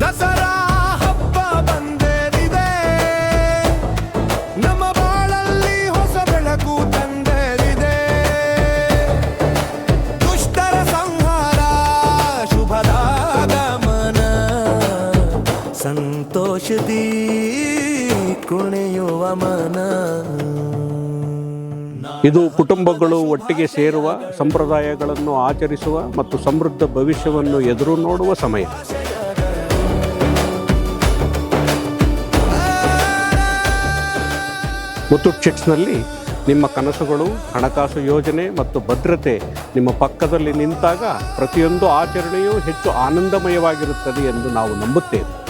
ದಸರಾ ಹಬ್ಬ ಬಂದೇರಿದೆ ನಮ್ಮ ಬಾಳಲ್ಲಿ ಹೊಸ ಬೆಳಕು ಸಂತೋಷದಿ ಕುಣಿಯುವ ಮನ. ಇದು ಕುಟುಂಬಗಳು ಒಟ್ಟಿಗೆ ಸೇರುವ ಸಂಪ್ರದಾಯಗಳನ್ನು ಆಚರಿಸುವ ಮತ್ತು ಸಮೃದ್ಧ ಭವಿಷ್ಯವನ್ನು ಎದುರು ನೋಡುವ ಸಮಯ. ಮುತ್ತೂಟ್ ಚಿಟ್ಸ್ನಲ್ಲಿ ನಿಮ್ಮ ಕನಸುಗಳು, ಹಣಕಾಸು ಯೋಜನೆ ಮತ್ತು ಭದ್ರತೆ ನಿಮ್ಮ ಪಕ್ಕದಲ್ಲಿ ನಿಂತಾಗ ಪ್ರತಿಯೊಂದು ಆಚರಣೆಯೂ ಹೆಚ್ಚು ಆನಂದಮಯವಾಗಿರುತ್ತದೆ ಎಂದು ನಾವು ನಂಬುತ್ತೇವೆ.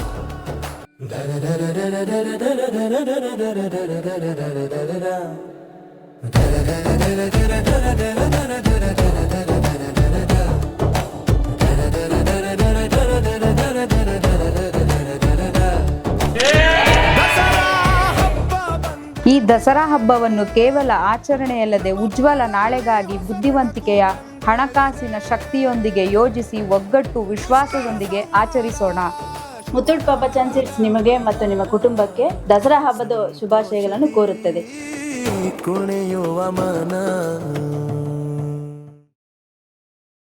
ಈ ದಸರಾ ಹಬ್ಬವನ್ನು ಕೇವಲ ಆಚರಣೆಯಲ್ಲದೆ ಉಜ್ವಲ ನಾಳೆಗಾಗಿ ಬುದ್ಧಿವಂತಿಕೆಯ ಹಣಕಾಸಿನ ಶಕ್ತಿಯೊಂದಿಗೆ ಯೋಜಿಸಿ ಒಗ್ಗಟ್ಟು ವಿಶ್ವಾಸದೊಂದಿಗೆ ಆಚರಿಸೋಣ. ಮುತ್ತೂಟ್ ಪಾಪ ಚಾನ್ಸಿಲ್ಸ್ ನಿಮಗೆ ಮತ್ತು ನಿಮ್ಮ ಕುಟುಂಬಕ್ಕೆ ದಸರಾ ಹಬ್ಬದ ಶುಭಾಶಯಗಳನ್ನು ಕೋರುತ್ತದೆ. ಕುಣಿಯುವ ಮನ.